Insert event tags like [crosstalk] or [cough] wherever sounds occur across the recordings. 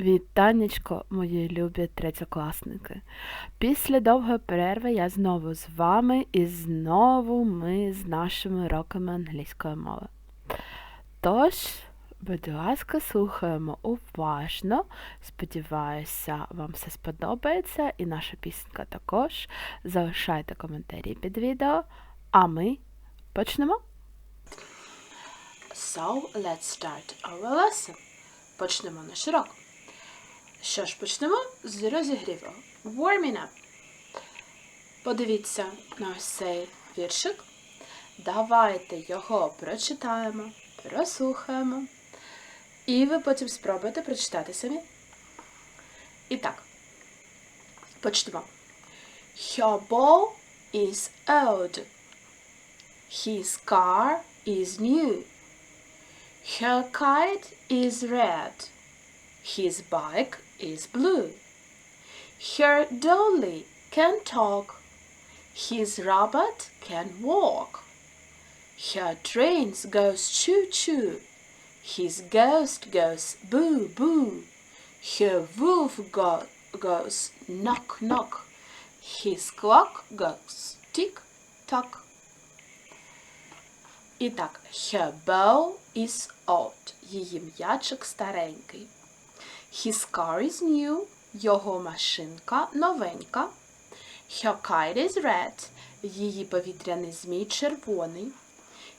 Вітанечко, мої любі третьокласники. Після довгої перерви я знову з вами і знову ми з нашими уроками англійської мови. Тож, будь ласка, слухаємо уважно. Сподіваюся, вам все сподобається і наша пісенька також. Залишайте коментарі під відео, а ми почнемо. So, let's start our lesson. Почнемо наш урок. Що ж, почнемо з розігріву. Warming up. Подивіться на ось цей віршик. Давайте його прочитаємо, прослухаємо. І ви потім спробуєте прочитати самі. І так. Почнемо. Her ball is old. His car is new. Her kite is red. His bike is blue. Her dolly can talk. His robot can walk. Her train goes choo choo. His ghost goes boo boo. Her wolf go- goes knock knock. His clock goes tick tock. І так, her bow is old. Її м'ячик старенький. His car is new. Його машинка новенька. Her kite is red. Її повітряний змій червоний.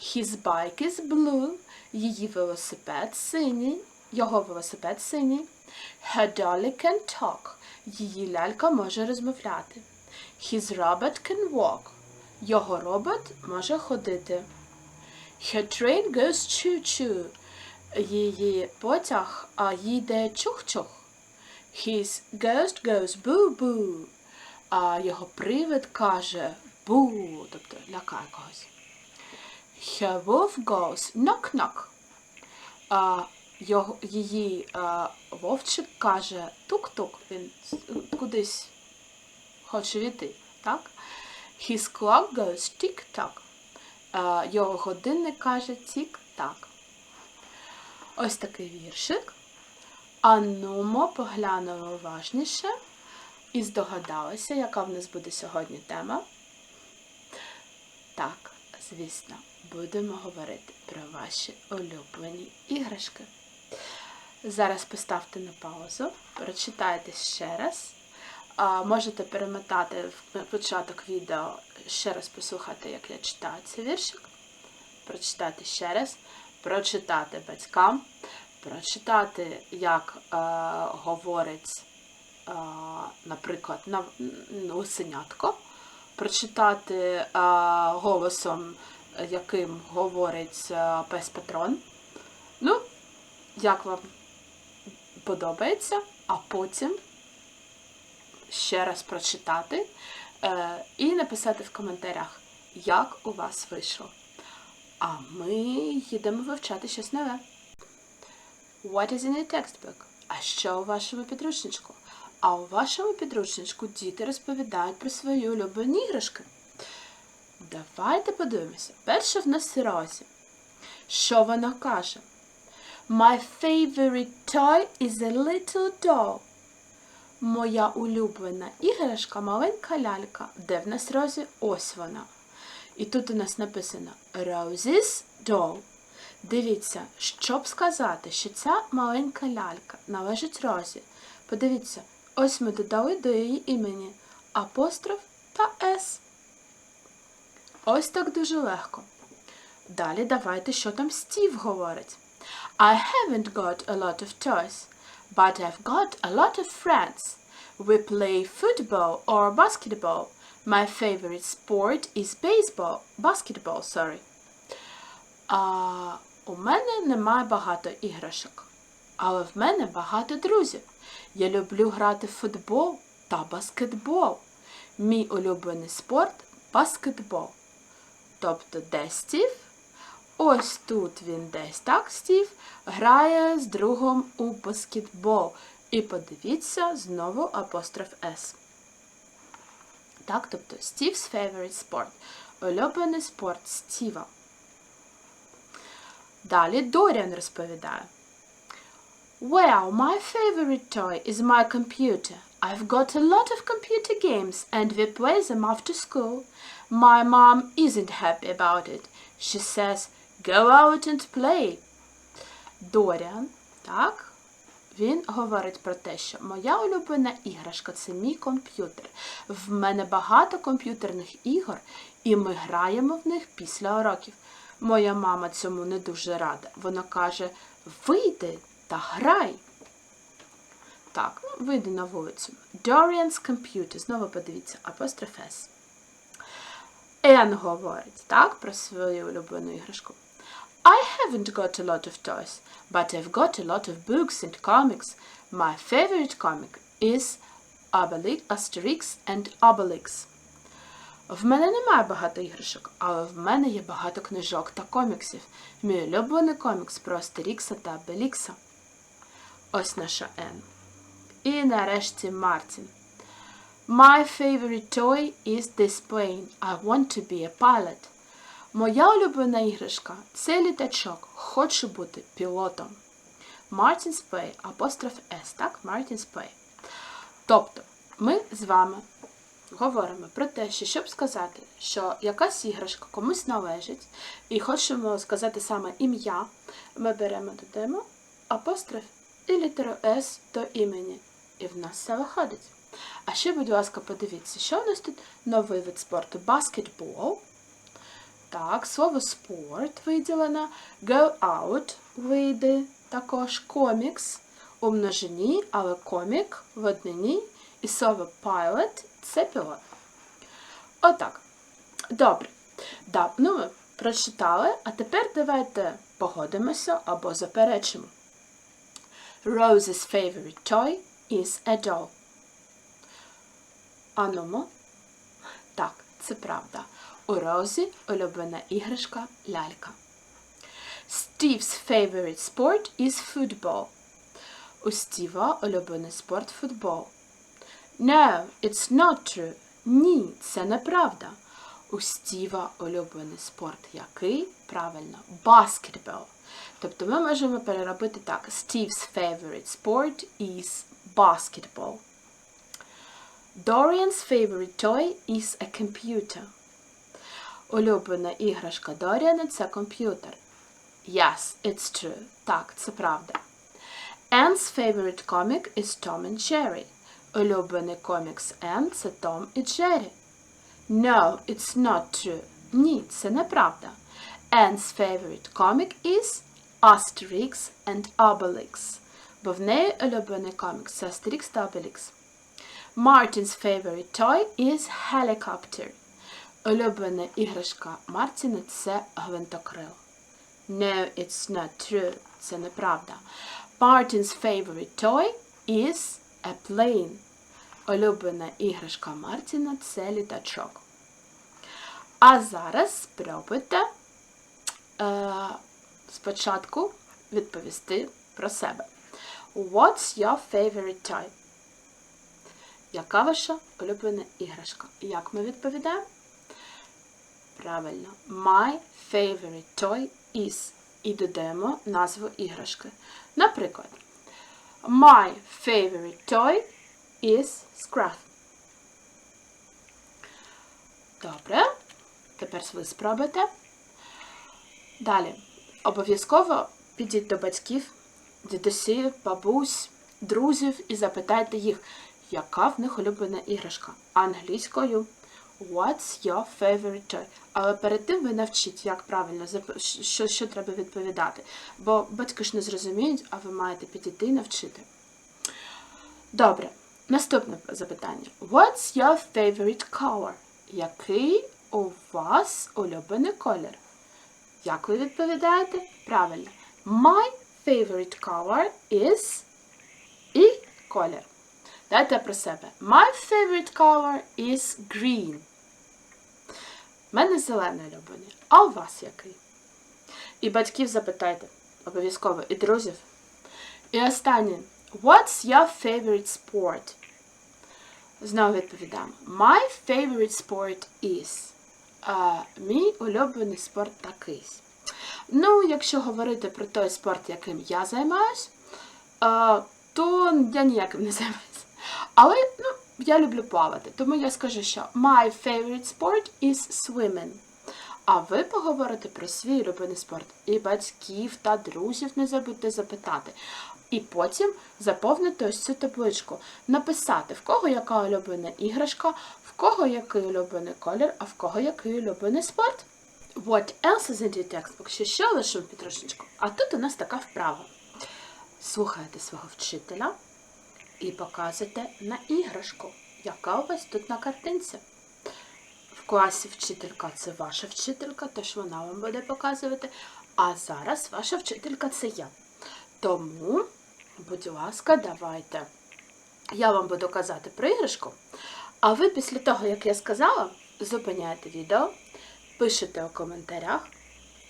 His bike is blue. Її велосипед синій. Його велосипед синій. Her dolly can talk. Її лялька може розмовляти. His robot can walk. Його робот може ходити. Her train goes choo-choo. Її потяг а, їде чух-чух. His ghost goes boo-boo. А його привид каже бу, тобто лякає когось. Her wolf goes knock-knock. А його, її а, вовчик каже тук-тук. Він кудись хоче війти, так? His clock goes tick-tock. Його годинник каже тік-так. Ось такий віршик. А нумо поглянемо уважніше і здогадалися, яка в нас буде сьогодні тема. Так, звісно, будемо говорити про ваші улюблені іграшки. Зараз поставте на паузу, прочитайте ще раз. Можете перемотати в початок відео, ще раз послухати, як я читаю цей віршик. Прочитати ще раз, прочитати батькам, прочитати, як е, говорить, е, наприклад, на, лисенятко, прочитати е, голосом, яким говорить е, пес Патрон. Ну, як вам подобається, а потім ще раз прочитати е, і написати в коментарях, як у вас вийшло. А ми їдемо вивчати щось нове. What is in your textbook? А що у вашому підручничку? А у вашому підручничку діти розповідають про свої улюблені іграшки. Давайте подивимося. Перше в нас Розі. Що вона каже? My favorite toy is a little doll. Моя улюблена іграшка маленька лялька. Де в нас Розі? Ось вона. І тут у нас написано Roses doll. Дивіться, щоб сказати, що ця маленька лялька належить Розі. Подивіться, ось ми додали до її імені апостроф та С. Ось так дуже легко. Далі давайте, що там Стів говорить. I haven't got a lot of toys, but I've got a lot of friends. We play football or basketball. My favorite sport is baseball. Basketball, sorry. А, у мене немає багато іграшок, але в мене багато друзів. Я люблю грати в футбол та баскетбол. Мій улюблений спорт баскетбол. Тобто, де Стів? Ось тут він десь, так, Стів, грає з другом у баскетбол. І подивіться знову апостроф С. Так, тобто Steve's favorite sport. Улюблений спорт Стіва. Далі Доріан розповідає. Well, my favorite toy is my computer. I've got a lot of computer games and we play them after school. My mom isn't happy about it. She says, go out and play. Доріан, так, він говорить про те, що моя улюблена іграшка це мій комп'ютер. В мене багато комп'ютерних ігор, і ми граємо в них після уроків. Моя мама цьому не дуже рада. Вона каже: вийди та грай. Так, ну, вийди на вулицю. Dorian's computer. Знову подивіться, апостроф S. Ен говорить, так, про свою улюблену іграшку. I haven't got a lot of toys, but I've got a lot of books and comics. My favorite comic is Obelix, Asterix and Obelix. В мене немає багато іграшок, але в мене є багато книжок та коміксів. Мій улюблений комікс про Астерікса та Белікса. Ось наша Н. І нарешті Мартін. My favorite toy is this plane. I want to be a pilot. Моя улюблена іграшка це літачок. Хочу бути пілотом. Martin's Play, апостроф S, так? Martin's Play. Тобто, ми з вами говоримо про те, що щоб сказати, що якась іграшка комусь належить, і хочемо сказати саме ім'я, ми беремо додаємо апостроф і літеру S до імені. І в нас все виходить. А ще, будь ласка, подивіться, що у нас тут новий вид спорту баскетбол. Так, слово спорт виділено. Go out вийде. Також комікс у множині, але комік в однині. І слово pilot це пілот. Отак. Добре. Да, ну ми прочитали, а тепер давайте погодимося або заперечимо. Rose's favorite toy is a doll. Анумо. Так, це правда. У Розі улюблена іграшка лялька. Steve's favorite sport is football. У Стіва улюблений спорт футбол. No, it's not true. Ні, це неправда. У Стіва улюблений спорт який? Правильно, basketball. Тобто ми можемо переробити так. Steve's favorite sport is basketball. Dorian's favorite toy is a computer. Улюблена іграшка Доріана це комп'ютер. Yes, it's true. Так, це правда. Anne's favorite comic is Tom and Jerry. Улюблений комікс Anne – це Том і Джері. No, it's not true. Ні, це неправда. Anne's favorite comic is Asterix and Obelix. Бо в неї улюблений комікс це Asterix та Obelix. Martin's favorite toy is helicopter. Улюблена іграшка Мартіна це гвинтокрил. No, it's not true. Це неправда. Martin's favorite toy is a plane. Улюблена іграшка Мартіна це літачок. А зараз спробуйте е, спочатку відповісти про себе. What's your favorite toy? Яка ваша улюблена іграшка? Як ми відповідаємо? Правильно. My favorite toy is. І додаємо назву іграшки. Наприклад, My favorite toy is Scruff. Добре. Тепер ви спробуйте. Далі. Обов'язково підіть до батьків, дідусів, бабусь, друзів і запитайте їх, яка в них улюблена іграшка англійською. What's your favorite toy? Але перед тим ви навчіть, як правильно що, що треба відповідати. Бо батьки ж не зрозуміють, а ви маєте підійти і навчити. Добре, наступне запитання. What's your favorite color? Який у вас улюблений колір? Як ви відповідаєте? Правильно. My favorite color is і колір. Дайте про себе. My favorite color is green. Мене зелений улюблений. А у вас який? І батьків запитайте. Обов'язково. І друзів. І останнє. What's your favorite sport? Знову відповідаємо. My favorite sport is. А, мій улюблений спорт такий. Ну, якщо говорити про той спорт, яким я займаюсь, а, то я ніяким не займаюся. Але ну, я люблю плавати, тому я скажу, що my favorite sport is swimming. А ви поговорите про свій улюблений спорт. І батьків та друзів не забудьте запитати. І потім заповнити ось цю табличку. Написати, в кого яка улюблена іграшка, в кого який улюблений колір, а в кого який улюблений спорт. What else is in your textbook? Ще що лише підручничку. А тут у нас така вправа. Слухайте свого вчителя і показуйте на іграшку, яка у вас тут на картинці. В класі вчителька це ваша вчителька, тож вона вам буде показувати. А зараз ваша вчителька це я. Тому, будь ласка, давайте. Я вам буду казати про іграшку. А ви після того, як я сказала, зупиняєте відео, пишете у коментарях,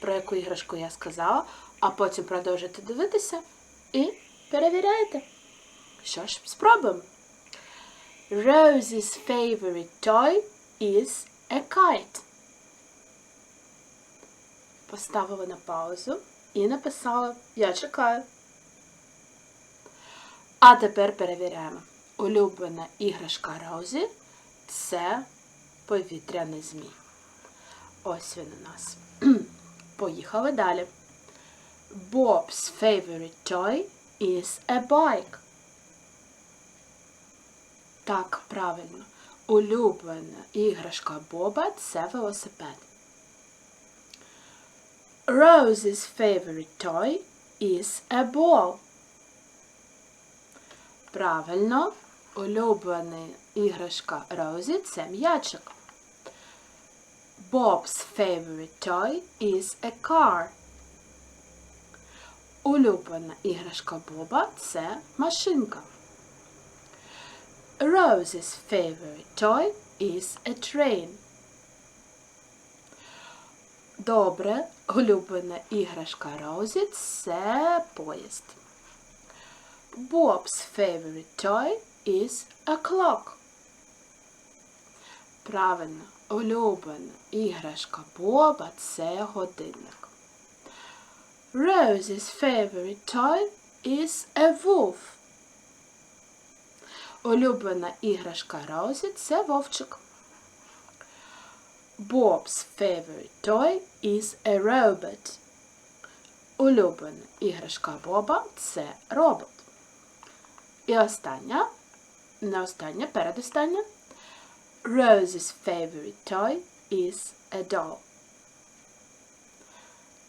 про яку іграшку я сказала, а потім продовжуєте дивитися і перевіряєте. Що ж, спробуємо. Rose's favorite toy is a kite. Поставила на паузу і написала Я чекаю. А тепер перевіряємо. Улюблена іграшка Розі це повітряний змій. Ось він у нас. [clears throat] Поїхали далі. Bob's favorite toy is a bike. Так, правильно. Улюблена іграшка Боба це велосипед. Rose's favorite toy is a ball. Правильно. Улюблена іграшка Розі це м'ячик. Bob's favorite toy is a car. Улюблена іграшка Боба це машинка. Rose's favorite toy is a train. Добре, улюблена іграшка Розі це поїзд. Bob's favorite toy is a clock. Правильно, улюблена іграшка Боба це годинник. Rose's favorite toy is a wolf. Улюблена іграшка Розі це вовчик. Bob's favorite toy is a robot. Улюблена іграшка Боба це робот. І остання, не остання, передостання. Rose's favorite toy is a doll.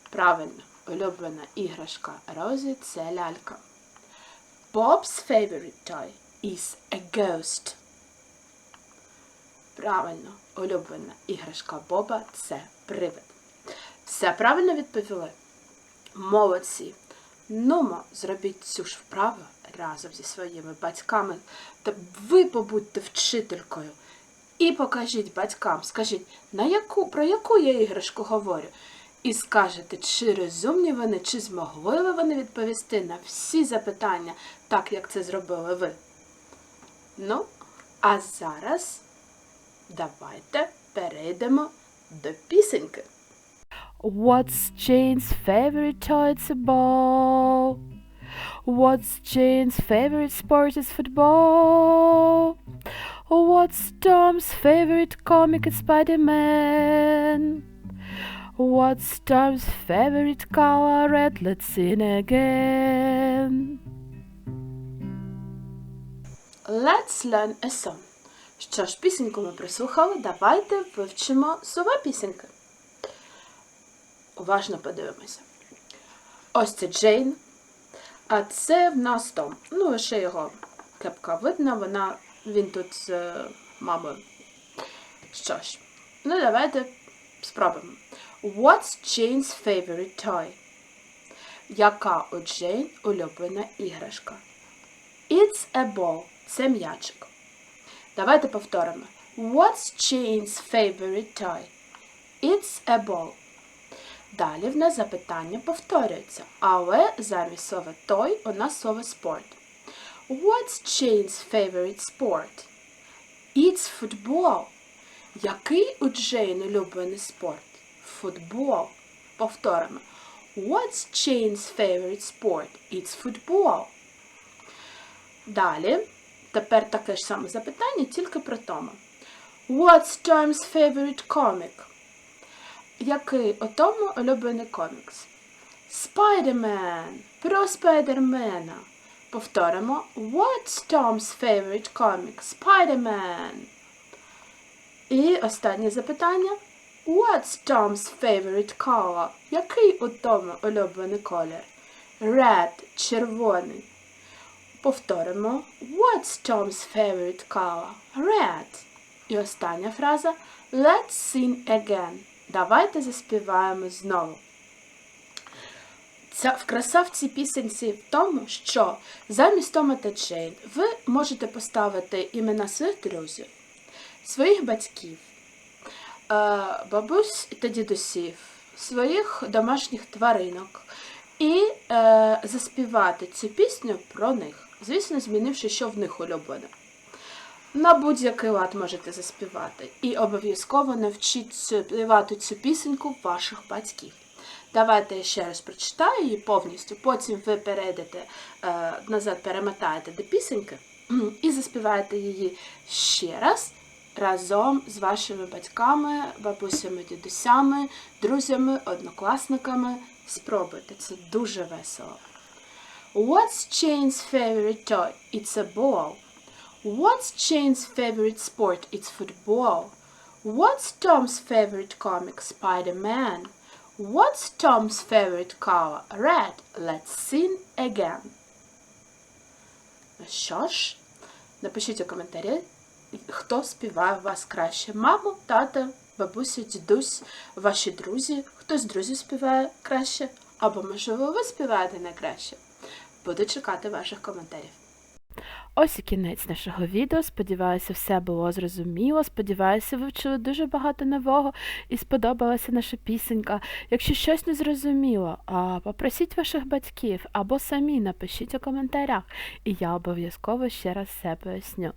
Правильно, улюблена іграшка Розі це лялька. Bob's favorite toy is a ghost. Правильно, улюблена іграшка Боба це привид. Все правильно відповіли? Молодці. Нумо, зробіть цю ж вправу разом зі своїми батьками. Та ви побудьте вчителькою. І покажіть батькам, скажіть, на яку, про яку я іграшку говорю. І скажете, чи розумні вони, чи змогли ви вони відповісти на всі запитання, так як це зробили ви. Ну, а зараз давайте перейдемо до пісеньки. What's Jane's favorite toy? It's a ball. What's Jane's favorite sport? Is football. What's Tom's favorite comic? It's Spider-Man. What's Tom's favorite color? Red. Let's sing again. Let's learn a song. Що ж, пісеньку ми прислухали, давайте вивчимо слова пісеньки. Уважно подивимося. Ось це Джейн, а це в нас Том. Ну, лише його кепка видно, вона, він тут з е, мамою. Що ж, ну давайте спробуємо. What's Jane's favorite toy? Яка у Джейн улюблена іграшка? It's a ball. Це м'ячик. Давайте повторимо. What's Jane's favorite toy? It's a ball. Далі в нас запитання повторюється, але замість слова toy у нас слово sport. What's Jane's favorite sport? It's football. Який у Джейн улюблений спорт? Футбол. Повторимо. What's Jane's favorite sport? It's football. Далі, тепер таке ж саме запитання, тільки про Тома. What's Tom's favorite comic? Який у Тому улюблений комікс? Spider-Man. Про Спайдермена. Повторимо. What's Tom's favorite comic? Spider-Man. І останнє запитання. What's Tom's favorite color? Який у Тома улюблений колір? Red. Червоний. Повторимо. What's Tom's favorite color? Red. І остання фраза. Let's sing again. Давайте заспіваємо знову. Ця в красавці пісенці в тому, що замість Тома та Джейн ви можете поставити імена своїх друзів, своїх батьків, е, бабусь та дідусів, своїх домашніх тваринок і е, заспівати цю пісню про них, звісно, змінивши, що в них улюблене. На будь-який лад можете заспівати. І обов'язково навчіть співати цю пісеньку ваших батьків. Давайте я ще раз прочитаю її повністю, потім ви перейдете е, назад, перемотаєте до пісеньки і заспіваєте її ще раз разом з вашими батьками, бабусями, дідусями, друзями, однокласниками. Спробуйте, це дуже весело. What's Jane's favorite toy? It's a ball. What's Jane's favorite sport? It's football. What's Tom's favorite comic? Spider-Man. What's Tom's favorite color? Red. Let's sing again. Ну що ж, напишіть у коментарі, хто співає у вас краще. Маму, тата, бабуся, дідусь, ваші друзі. Хто з друзів співає краще? Або, можливо, ви співаєте найкраще. Буду чекати ваших коментарів. Ось і кінець нашого відео. Сподіваюся, все було зрозуміло. Сподіваюся, ви вчили дуже багато нового і сподобалася наша пісенька. Якщо щось не зрозуміло, попросіть ваших батьків або самі напишіть у коментарях, і я обов'язково ще раз все поясню.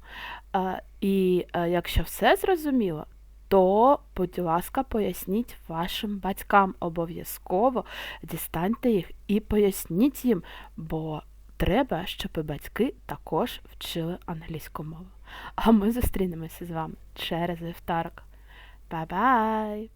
І якщо все зрозуміло, то, будь ласка, поясніть вашим батькам обов'язково дістаньте їх і поясніть їм, бо треба, щоб батьки також вчили англійську мову. А ми зустрінемося з вами через вівторок. Бай-бай!